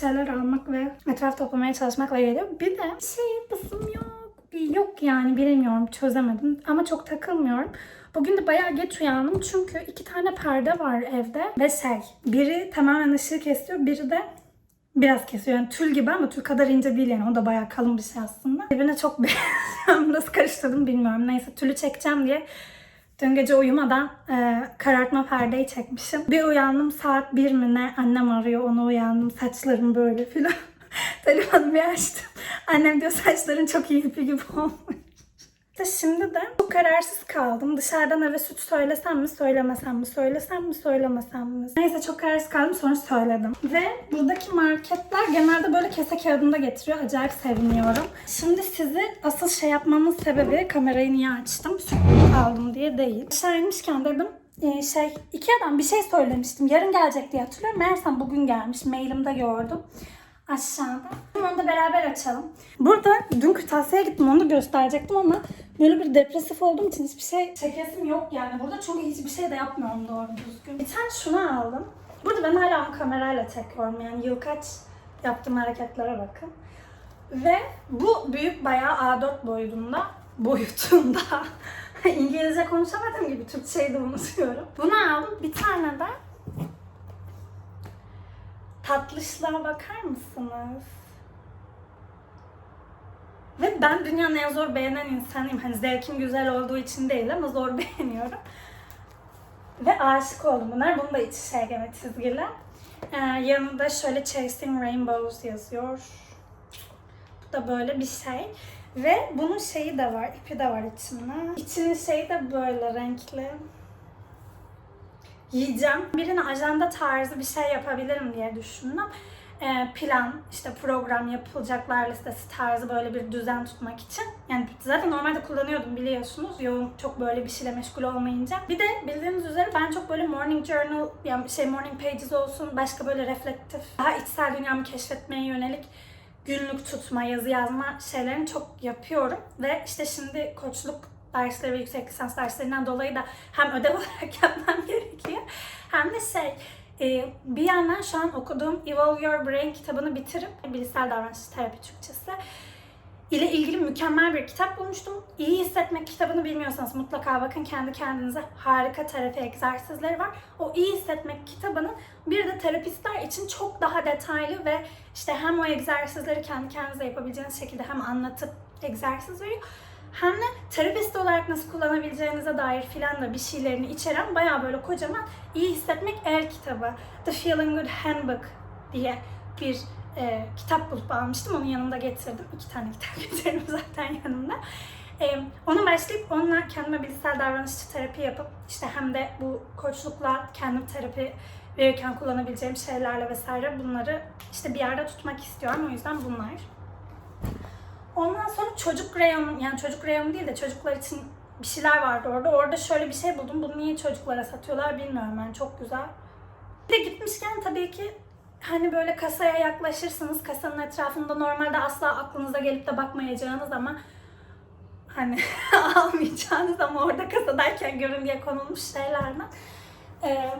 Şeyler almak ve etraf toplamaya çalışmakla geliyor. Bir de şey yapasım yok. Yok yani bilemiyorum çözemedim ama çok takılmıyorum. Bugün de bayağı geç uyandım çünkü iki tane perde var evde ve şey biri tamamen ışığı kesiyor biri de biraz kesiyor. Yani tül gibi ama tül kadar ince değil yani o da bayağı kalın bir şey aslında. Birbirine çok benziyor. Nasıl karıştırdım bilmiyorum. Neyse tülü çekeceğim diye Dün gece uyumadan e, karartma perdeyi çekmişim. Bir uyandım saat bir mi ne annem arıyor onu uyandım saçlarım böyle filan. Telefonu bir açtım. Annem diyor saçların çok iyi ipi gibi olmuş. İşte şimdi de çok kararsız kaldım. Dışarıdan eve süt söylesem mi, söylemesem mi, söylesem mi, söylemesem mi? Neyse çok kararsız kaldım sonra söyledim. Ve buradaki marketler genelde böyle kese kağıdında getiriyor. Acayip seviniyorum. Şimdi sizi asıl şey yapmamın sebebi kamerayı niye açtım? Süt aldım diye değil. Aşağı inmişken dedim e, şey Ikea'dan bir şey söylemiştim. Yarın gelecek diye hatırlıyorum. Meğersem bugün gelmiş. Mailimde gördüm. Aşağıda. Onu da beraber açalım. Burada dün kırtasiyeye gittim onu da gösterecektim ama böyle bir depresif olduğum için hiçbir şey çekesim yok yani burada çünkü hiçbir şey de yapmıyorum doğru düzgün. Bir tane şunu aldım. Burada ben hala onu kamerayla çekiyorum yani yıl kaç yaptığım hareketlere bakın. Ve bu büyük bayağı A4 boyutunda boyutunda İngilizce konuşamadığım gibi Türkçeyi de unutuyorum. Bunu aldım. Bir tane de tatlışlığa bakar mısınız? Ve ben dünyanın en zor beğenen insanıyım. Hani zevkim güzel olduğu için değil ama zor beğeniyorum. Ve aşık oldum bunlar. Bunun da içi şey gene çizgili. Ee, yanında şöyle Chasing Rainbows yazıyor. Bu da böyle bir şey. Ve bunun şeyi de var, ipi de var içinde. İçinin şeyi de böyle renkli. Yiyeceğim. Birine ajanda tarzı bir şey yapabilirim diye düşündüm. Ee, plan, işte program, yapılacaklar listesi tarzı böyle bir düzen tutmak için. Yani zaten normalde kullanıyordum biliyorsunuz. Yoğun çok böyle bir şeyle meşgul olmayınca. Bir de bildiğiniz üzere ben çok böyle morning journal, yani şey morning pages olsun, başka böyle reflektif, daha içsel dünyamı keşfetmeye yönelik günlük tutma, yazı yazma şeylerini çok yapıyorum. Ve işte şimdi koçluk dersleri ve yüksek lisans derslerinden dolayı da hem ödev olarak yapmam gerekiyor hem de şey e, bir yandan şu an okuduğum Evolve Your Brain kitabını bitirip bilişsel davranış terapi Türkçesi ile ilgili mükemmel bir kitap bulmuştum. İyi hissetmek kitabını bilmiyorsanız mutlaka bakın kendi kendinize harika terapi egzersizleri var. O iyi hissetmek kitabının bir de terapistler için çok daha detaylı ve işte hem o egzersizleri kendi kendinize yapabileceğiniz şekilde hem anlatıp egzersiz veriyor. Hem de terapist olarak nasıl kullanabileceğinize dair filan da bir şeylerini içeren bayağı böyle kocaman iyi hissetmek el kitabı. The Feeling Good Handbook diye bir e, kitap bulup almıştım. Onun yanında getirdim. İki tane kitap getirdim zaten yanımda. E, ona başlayıp onunla kendime bilişsel davranışçı terapi yapıp işte hem de bu koçlukla kendim terapi verirken kullanabileceğim şeylerle vesaire bunları işte bir yerde tutmak istiyorum. O yüzden bunlar. Ondan sonra çocuk reyonu, yani çocuk reyonu değil de çocuklar için bir şeyler vardı orada. Orada şöyle bir şey buldum. Bunu niye çocuklara satıyorlar bilmiyorum yani çok güzel. Bir de gitmişken tabii ki hani böyle kasaya yaklaşırsınız. Kasanın etrafında normalde asla aklınıza gelip de bakmayacağınız ama hani almayacağınız ama orada kasadayken görün diye konulmuş şeylerden. Ee,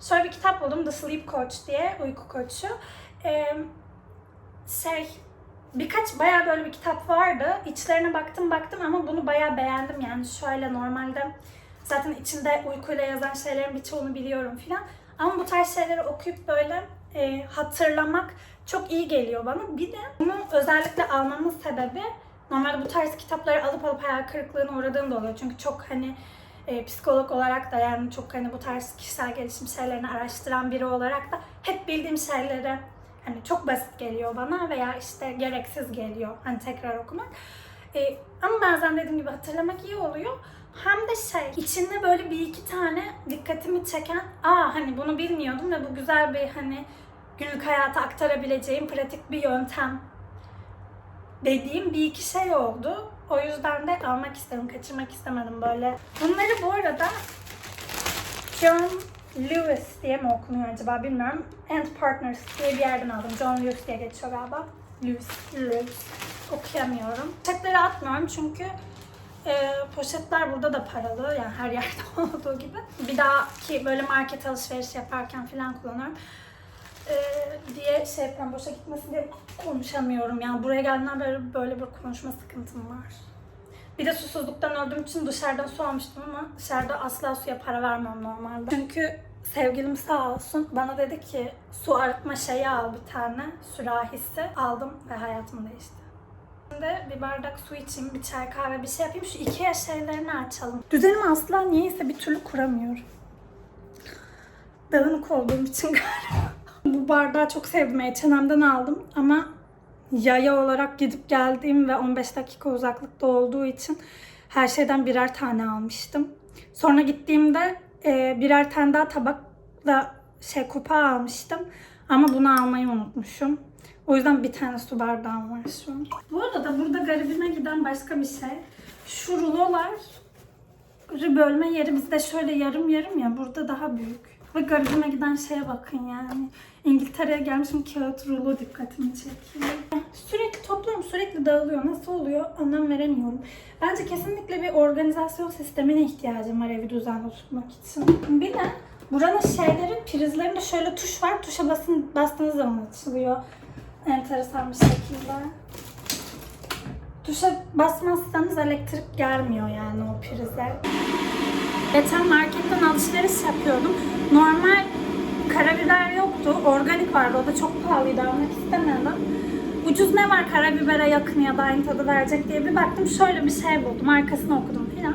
şöyle bir kitap buldum. The Sleep Coach diye. Uyku koçu. Ee, şey birkaç bayağı böyle bir kitap vardı. İçlerine baktım baktım ama bunu bayağı beğendim yani şöyle normalde zaten içinde uykuyla yazan şeylerin birçoğunu biliyorum filan. Ama bu tarz şeyleri okuyup böyle e, hatırlamak çok iyi geliyor bana. Bir de bunu özellikle almamın sebebi normalde bu tarz kitapları alıp alıp hayal kırıklığına uğradığım da oluyor. Çünkü çok hani e, psikolog olarak da yani çok hani bu tarz kişisel gelişim şeylerini araştıran biri olarak da hep bildiğim şeyleri hani çok basit geliyor bana veya işte gereksiz geliyor hani tekrar okumak. E, ama bazen dediğim gibi hatırlamak iyi oluyor. Hem de şey içinde böyle bir iki tane dikkatimi çeken aa hani bunu bilmiyordum ve bu güzel bir hani günlük hayata aktarabileceğim pratik bir yöntem dediğim bir iki şey oldu. O yüzden de almak istedim, kaçırmak istemedim böyle. Bunları bu arada John Lewis diye mi okunuyor acaba bilmiyorum. And Partners diye bir yerden aldım. John Lewis diye geçiyor galiba. Lewis, Lewis. Okuyamıyorum. Çekleri atmıyorum çünkü e, poşetler burada da paralı. Yani her yerde olduğu gibi. Bir dahaki böyle market alışveriş yaparken falan kullanıyorum. E, diye şey yapıyorum. Boşa gitmesin diye konuşamıyorum. Yani buraya geldiğimden beri böyle bir konuşma sıkıntım var. Bir de susuzluktan öldüğüm için dışarıdan su almıştım ama dışarıda asla suya para vermem normalde. Çünkü sevgilim sağ olsun bana dedi ki su arıtma şeyi al bir tane sürahisi. Aldım ve hayatım değişti. Şimdi bir bardak su içeyim, bir çay kahve bir şey yapayım. Şu Ikea şeylerini açalım. Düzenimi asla niyeyse bir türlü kuramıyorum. Dağınık olduğum için galiba. Bu bardağı çok sevdim. H&M'den aldım ama yaya olarak gidip geldiğim ve 15 dakika uzaklıkta olduğu için her şeyden birer tane almıştım. Sonra gittiğimde e, birer tane daha tabakla şey kupa almıştım. Ama bunu almayı unutmuşum. O yüzden bir tane su bardağım var şu an. Bu arada burada garibime giden başka bir şey. Şu rulolar bölme yeri bizde şöyle yarım yarım ya burada daha büyük. Ve garibime giden şeye bakın yani. İngiltere'ye gelmişim kağıt rulo dikkatimi çekiyor. Sürekli topluyorum, sürekli dağılıyor. Nasıl oluyor anlam veremiyorum. Bence kesinlikle bir organizasyon sistemine ihtiyacım var evi düzenli tutmak için. Bir de buranın şeyleri, prizlerinde şöyle tuş var. Tuşa basın, bastığınız zaman açılıyor. Enteresan bir şekilde. Tuşa basmazsanız elektrik gelmiyor yani o prize. Geçen marketten alışveriş yapıyordum. Normal karabiber yoktu. Organik vardı. O da çok pahalıydı. Almak istemedim. Ucuz ne var karabibere yakın ya da aynı tadı verecek diye bir baktım. Şöyle bir şey buldum. Markasını okudum filan.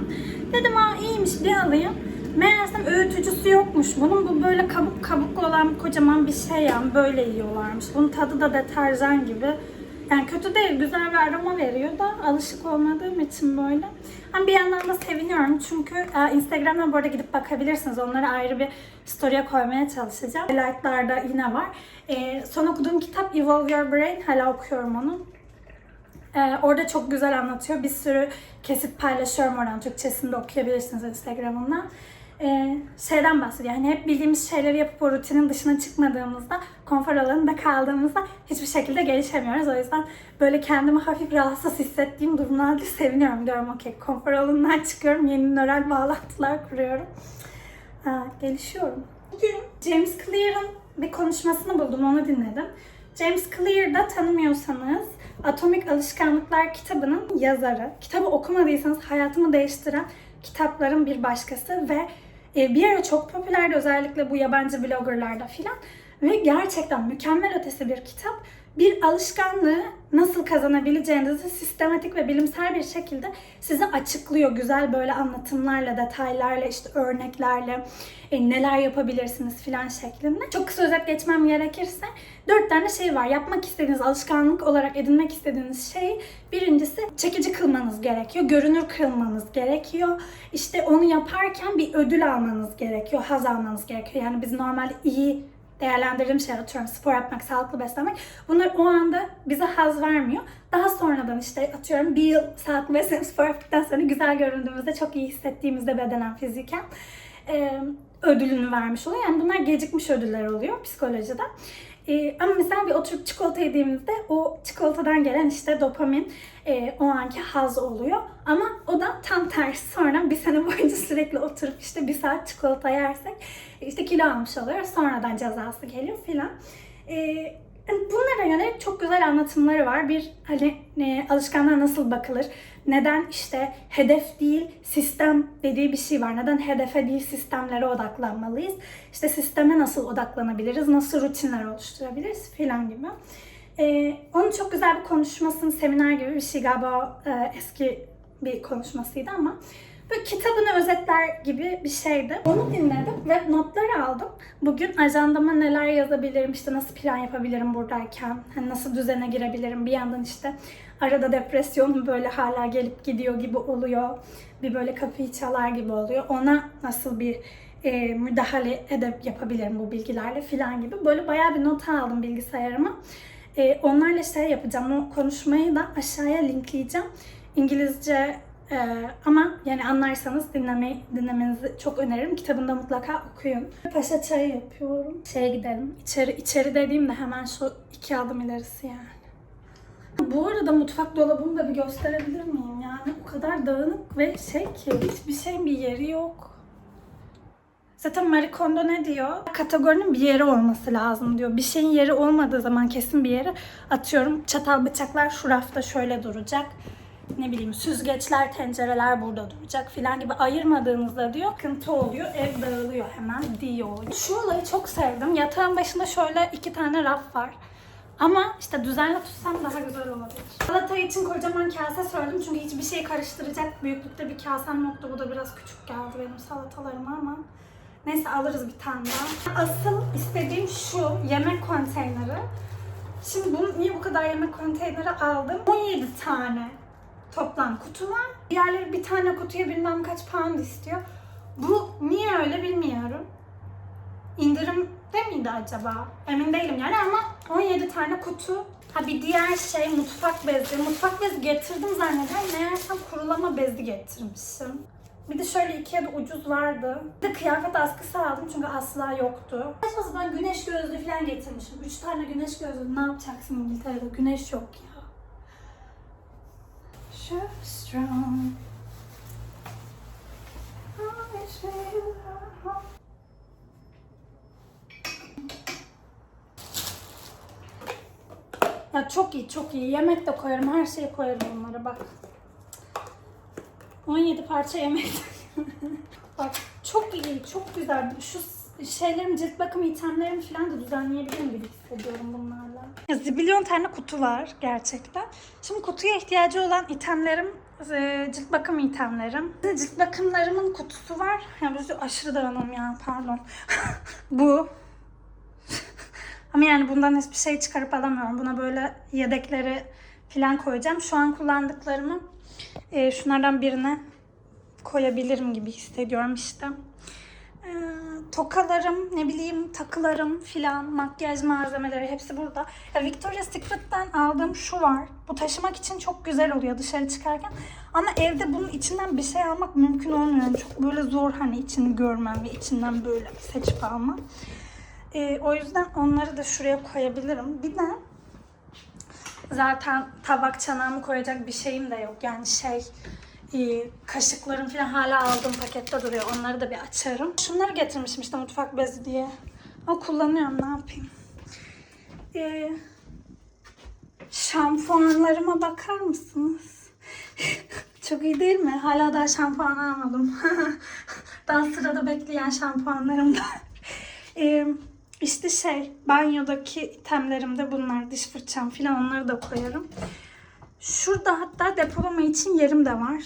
Dedim aa iyiymiş bir alayım. Meğersem öğütücüsü yokmuş. Bunun bu böyle kabuk kabuklu olan kocaman bir şey yani böyle yiyorlarmış. Bunun tadı da deterjan gibi. Yani kötü değil, güzel bir aroma veriyor da alışık olmadığım için böyle. Ama bir yandan da seviniyorum çünkü e, Instagram'dan bu arada gidip bakabilirsiniz. Onları ayrı bir story'e koymaya çalışacağım. Highlight'larda yine var. E, son okuduğum kitap Evolve Your Brain. Hala okuyorum onu. Ee, orada çok güzel anlatıyor. Bir sürü kesit paylaşıyorum oradan. Türkçesini de okuyabilirsiniz Instagram'ından. Ee, şeyden bahsediyor. Yani hep bildiğimiz şeyleri yapıp o rutinin dışına çıkmadığımızda, konfor alanında kaldığımızda hiçbir şekilde gelişemiyoruz. O yüzden böyle kendimi hafif rahatsız hissettiğim durumlarda seviniyorum. Diyorum okey konfor alanından çıkıyorum. Yeni nöral bağlantılar kuruyorum. Ha, gelişiyorum. Bugün James Clear'ın bir konuşmasını buldum. Onu dinledim. James Clear'da tanımıyorsanız Atomik Alışkanlıklar kitabının yazarı. Kitabı okumadıysanız hayatımı değiştiren kitapların bir başkası ve e, bir ara çok popülerdi özellikle bu yabancı bloggerlarda filan. Ve gerçekten mükemmel ötesi bir kitap. Bir alışkanlığı nasıl kazanabileceğinizi sistematik ve bilimsel bir şekilde size açıklıyor. Güzel böyle anlatımlarla, detaylarla, işte örneklerle e, neler yapabilirsiniz filan şeklinde. Çok kısa özet geçmem gerekirse dört tane şey var. Yapmak istediğiniz, alışkanlık olarak edinmek istediğiniz şeyi birincisi çekici kılmanız gerekiyor. Görünür kılmanız gerekiyor. İşte onu yaparken bir ödül almanız gerekiyor. Haz almanız gerekiyor. Yani biz normalde iyi değerlendirdiğim şey atıyorum spor yapmak, sağlıklı beslenmek. Bunlar o anda bize haz vermiyor. Daha sonradan işte atıyorum bir yıl sağlıklı beslenip spor yaptıktan sonra güzel göründüğümüzde, çok iyi hissettiğimizde bedenen, fiziken ödülünü vermiş oluyor. Yani bunlar gecikmiş ödüller oluyor psikolojide. E, ama mesela bir oturup çikolata yediğimizde o çikolatadan gelen işte dopamin e, o anki haz oluyor. Ama o da tam tersi sonra bir sene boyunca sürekli oturup işte bir saat çikolata yersek işte kilo almış oluyoruz. Sonradan cezası geliyor filan. E, bunlara yönelik çok güzel anlatımları var. Bir hani e, alışkanlığa nasıl bakılır? Neden işte hedef değil sistem dediği bir şey var. Neden hedefe değil sistemlere odaklanmalıyız? İşte sisteme nasıl odaklanabiliriz? Nasıl rutinler oluşturabiliriz filan gibi. E, onun çok güzel bir konuşmasını, seminer gibi bir şey galiba e, eski bir konuşmasıydı ama Böyle kitabını özetler gibi bir şeydi. Onu dinledim ve notlar aldım. Bugün ajandama neler yazabilirim, işte nasıl plan yapabilirim buradayken, hani nasıl düzene girebilirim. Bir yandan işte arada depresyonum böyle hala gelip gidiyor gibi oluyor. Bir böyle kapıyı çalar gibi oluyor. Ona nasıl bir e, müdahale edip yapabilirim bu bilgilerle filan gibi. Böyle bayağı bir not aldım bilgisayarıma. E, onlarla şey yapacağım. O konuşmayı da aşağıya linkleyeceğim. İngilizce ee, ama yani anlarsanız dinlemeyi, dinlemenizi çok öneririm. Kitabında mutlaka okuyun. Paşa çayı yapıyorum. Şeye gidelim. İçeri, içeri dediğimde hemen şu iki adım ilerisi yani. Bu arada mutfak dolabımı da bir gösterebilir miyim? Yani o kadar dağınık ve şey ki hiçbir şeyin bir yeri yok. Zaten Marie Kondo ne diyor? Kategorinin bir yeri olması lazım diyor. Bir şeyin yeri olmadığı zaman kesin bir yere atıyorum. Çatal bıçaklar şu rafta şöyle duracak. Ne bileyim süzgeçler, tencereler burada duracak filan gibi ayırmadığınızda diyor sıkıntı oluyor. Ev dağılıyor hemen diyor. Şu olayı çok sevdim. Yatağın başında şöyle iki tane raf var. Ama işte düzenli tutsam daha güzel olabilir. Salata için kocaman kase söyledim çünkü hiçbir şeyi karıştıracak büyüklükte bir kasem yoktu. Bu da biraz küçük geldi benim salatalarıma ama neyse alırız bir tane daha. Asıl istediğim şu yemek konteyneri. Şimdi bunu niye bu kadar yemek konteyneri aldım? 17 tane toplam kutu var. Diğerleri bir tane kutuya bilmem kaç pound istiyor. Bu niye öyle bilmiyorum. İndirimde miydi acaba? Emin değilim yani ama 17 tane kutu. Ha bir diğer şey mutfak bezi. Mutfak bezi getirdim zannederim. Meğersem kurulama bezi getirmişim. Bir de şöyle Ikea'da ucuz vardı. Bir de kıyafet askısı aldım çünkü asla yoktu. Acaba ben güneş gözlüğü falan getirmişim. 3 tane güneş gözlüğü ne yapacaksın İngiltere'de? Güneş yok ya. So strong. Ya çok iyi, çok iyi. Yemek de koyarım, her şeyi koyarım onlara bak. 17 parça yemek. bak çok iyi, çok güzel. Şu şeylerim, cilt bakım itemlerimi falan da düzenleyebilirim gibi hissediyorum bunlarla. Ya zibilyon tane kutu var gerçekten. Şimdi kutuya ihtiyacı olan itemlerim, e, cilt bakım itemlerim. Cilt bakımlarımın kutusu var. Ya bu aşırı dağınım ya, pardon. bu. Ama yani bundan hiçbir şey çıkarıp alamıyorum. Buna böyle yedekleri falan koyacağım. Şu an kullandıklarımı e, şunlardan birine koyabilirim gibi hissediyorum işte. E, tokalarım, ne bileyim takılarım filan, makyaj malzemeleri hepsi burada. Ya Victoria's Secret'ten aldığım şu var. Bu taşımak için çok güzel oluyor dışarı çıkarken. Ama evde bunun içinden bir şey almak mümkün olmuyor. Çok böyle zor hani içini görmem ve içinden böyle seçip almam. Ee, o yüzden onları da şuraya koyabilirim. Bir de zaten tabak çanağımı koyacak bir şeyim de yok. Yani şey kaşıklarım falan hala aldığım pakette duruyor. Onları da bir açarım. Şunları getirmişim işte mutfak bezi diye. Ama kullanıyorum ne yapayım. Ee, şampuanlarıma bakar mısınız? Çok iyi değil mi? Hala daha şampuan almadım. daha sırada bekleyen şampuanlarım da. Ee, işte şey, banyodaki itemlerim de bunlar. Diş fırçam falan onları da koyarım. Şurada hatta depolama için yerim de var.